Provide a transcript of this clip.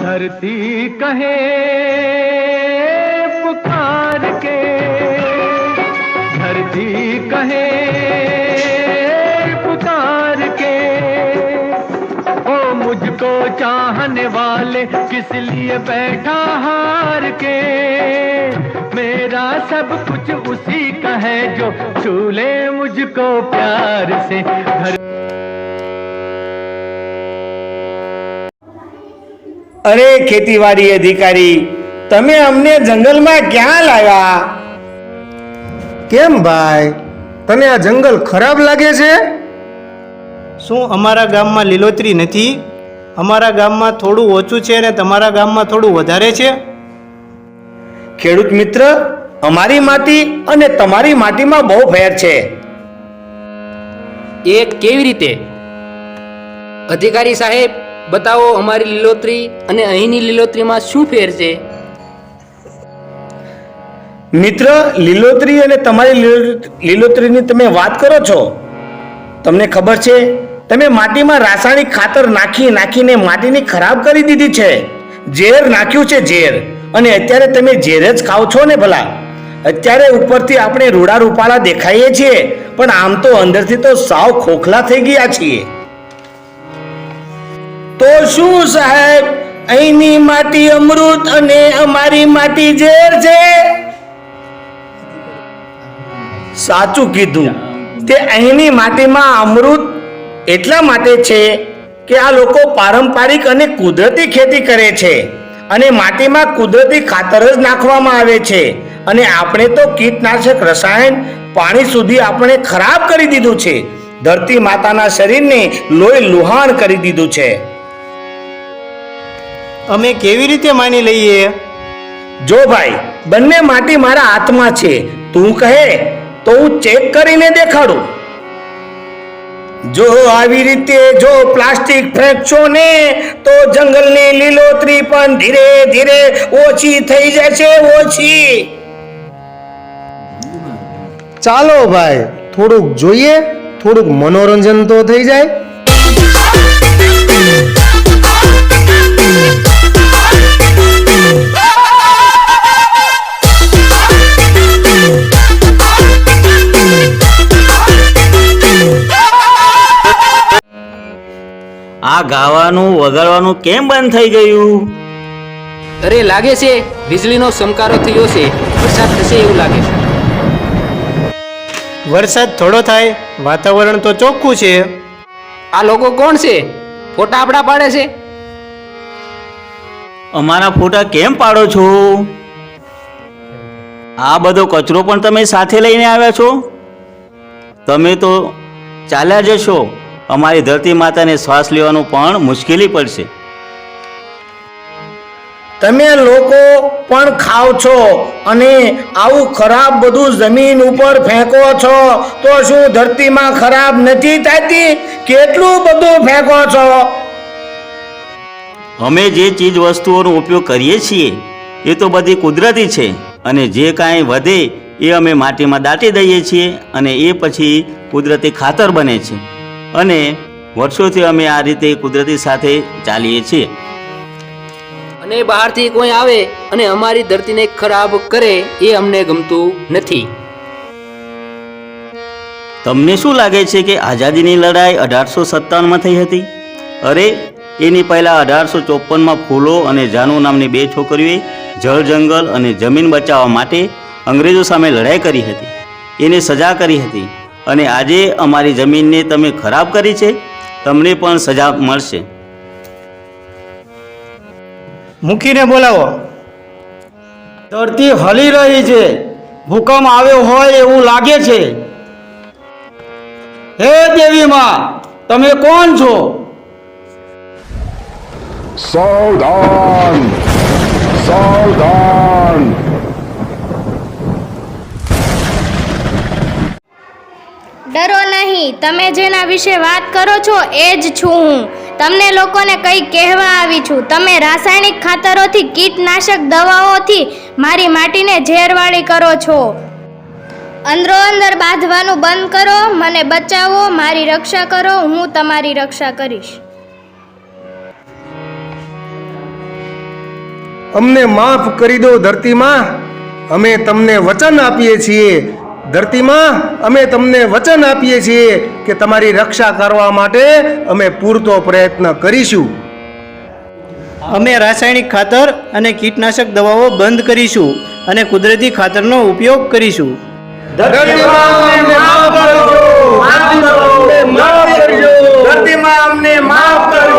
धरती कहे पुकार के धरती कहे पुकार के ओ मुझको चाहने वाले किस लिए बैठा हार के मेरा सब कुछ उसी का है जो छूले मुझको प्यार से। घर અરે ખેતીવાડી અધિકારી તમે અમને જંગલમાં ક્યાં લાવ્યા? કેમ ભાઈ? તને આ જંગલ ખરાબ લાગે છે? શું અમારા ગામમાં લીલોતરી નથી? અમારા ગામમાં થોડું ઓછું છે અને તમારા ગામમાં થોડું વધારે છે? ખેડૂત મિત્ર અમારી માટી અને તમારી માટીમાં બહુ ફેર છે. એ કેવી રીતે? અધિકારી સાહેબ બતાવો અમારી લીલોતરી અને અહીંની લીલોતરીમાં શું ફેર છે? મિત્ર, લીલોતરી અને તમારી લીલોતરીની તમે વાત કરો છો? તમને ખબર છે, તમે માટીમાં રાસાયણિક ખાતર નાખી નાખીને માટીને ખરાબ કરી દીધી છે. ઝેર નાખ્યું છે ઝેર. અને અત્યારે તમે ઝેર જ ખાઓ છો ને ભલા? અત્યારે ઉપરથી આપણે રૂડા રૂપાળા દેખાઈએ છીએ, પણ આમ તો અંદરથી તો સાવ ખોખલા થઈ ગયા છીએ. તો શું સાહેબ? અહીંની માટી અમૃત અને અમારી માટી ઝેર છે? સાચું કીધું. તે અહીંની માટીમાં અમૃત એટલા માટે છે કે આ લોકો પારંપરિક અને કુદરતી ખેતી કરે છે અને માટીમાં કુદરતી ખાતર જ નાખવામાં આવે છે. અને આપણે તો કીટનાશક, રસાયણ, પાણી સુધી આપણે ખરાબ કરી દીધું છે. ધરતી માતાના શરીરને લોહી લુહાણ કરી દીધું છે. અમે કેવી રીતે માની લઈએ? જો ભાઈ બંને માટી મારા હાથમાં છે. તું કહે તો હું ચેક કરીને દેખાડું. જો આવી રીતે જો પ્લાસ્ટિક ફેંકશો ને તો જંગલની લીલોતરી પણ ધીરે ધીરે ઓછી થઈ જશે ઓછી. ચાલો ભાઈ થોડુંક જોઈએ થોડુંક મનોરંજન તો થઈ જાય. ગાવાનું વગાડવાનું કેમ બંધ થઈ ગયું? અરે લાગે છે વીજળીનો ચમકારો થયો છે. વરસાદ થશે એવું લાગે છે. વરસાદ થોડો થાય વાતાવરણ તો ચોખ્ખું છે. આ લોકો કોણ છે? ફોટા આપણા પાડે છે. અમારા ફોટા કેમ પાડો છો? આ બધો કચરો પણ તમે સાથે લઈને આવ્યા છો? તમે તો ચાલ્યા જશો. અમારી ધરતી માતાને શ્વાસ લેવાનું પણ મુશ્કેલી પડશે. તમે લોકો પણ ખાવ છો અને આવું ખરાબ બધું જમીન ઉપર ફેંકો છો તો શું ધરતીમાં ખરાબ નથી થતી? કેટલું બધું ફેંકો છો? અમે જે ચીજ વસ્તુઓનો ઉપયોગ કરીએ છીએ એ તો બધી કુદરતી છે અને જે કાંઈ વધે એ અમે માટીમાં દાટી દઈએ છીએ અને એ પછી કુદરતી ખાતર બને છે. અને વર્ષોથી અમે આ રીતે કુદરતી સાથે ચાલીએ છીએ. અને બહારથી કોઈ આવે અને અમારી ધરતીને ખરાબ કરે એ અમને ગમતું નથી. તમને શું લાગે છે કે આઝાદીની લડાઈ અઢારસો સત્તાવનમાં થઈ હતી? અરે એની પહેલાં અઢારસો ચોપનમાં ફૂલો અને જાનુ નામની બે છોકરીઓએ જળ જંગલ અને જમીન બચાવવા માટે અંગ્રેજો સામે લડાઈ કરી હતી. એને સજા કરી હતી. અને આજે અમારી જમીનને તમે ખરાબ કરી છે તમને પણ સજા મળશે. મૂકીને બોલાવો. ધરતી હલી રહી છે. ભૂકંપ આવ્યો હોય એવું લાગે છે. હે દેવી માં તમે કોણ છો? સાવધાન સાવધાન. નહીં, તમે જેના વિશે વાત કરો છો એ જ છું હું. તમને લોકોને કંઈ કહેવા આવી છું. તમે રાસાયણિક ખાતરોથી કીટનાશક દવાઓથી મારી માટીને ઝેરવાળી કરો છો. અંદરો અંદર બાંધવાનું બંધ કરો, મને બચાવો, મારી રક્ષા કરો, હું તમારી રક્ષા કરીશ. અમને માફ કરી દો ધરતીમાં. અમે તમને વચન આપીએ છીએ. ધરતીમાં અમે તમને વચન આપીએ છીએ કે તમારી રક્ષા કરવા માટે અમે પૂરતો પ્રયત્ન કરીશું. અમે રાસાયણિક ખાતર અને કીટનાશક દવાઓ બંધ કરીશું અને કુદરતી ખાતરનો ઉપયોગ કરીશું. ધરતીમાં અમને માફ કરજો.